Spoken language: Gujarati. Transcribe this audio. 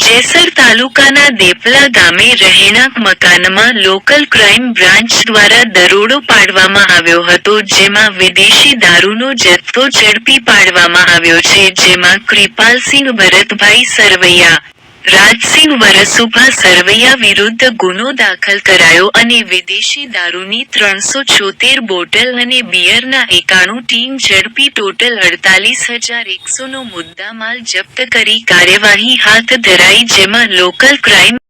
જેસર તાલુકાના દેપલા ગામે રહેણાંક મકાનમાં લોકલ ક્રાઇમ બ્રાન્ચ દ્વારા દરોડો પાડવામાં આવ્યો હતો, જેમાં વિદેશી દારૂનો જથ્થો ઝડપી પાડવામાં આવ્યો છે, જેમાં કૃપાલસિંહ ભરતભાઈ સરવૈયા રાજસિંહ વરસુભા સરવૈયા વિરુદ્ધ ગુનો દાખલ કરાયો અને વિદેશી દારૂની ત્રણસો છોતેર બોટલ અને બિયરના એકાણું ટીમ ઝડપી ટોટલ અડતાલીસ હજાર એકસોનો મુદ્દામાલ જપ્ત કરી કાર્યવાહી હાથ ધરાઈ, જેમાં લોકલ ક્રાઇમ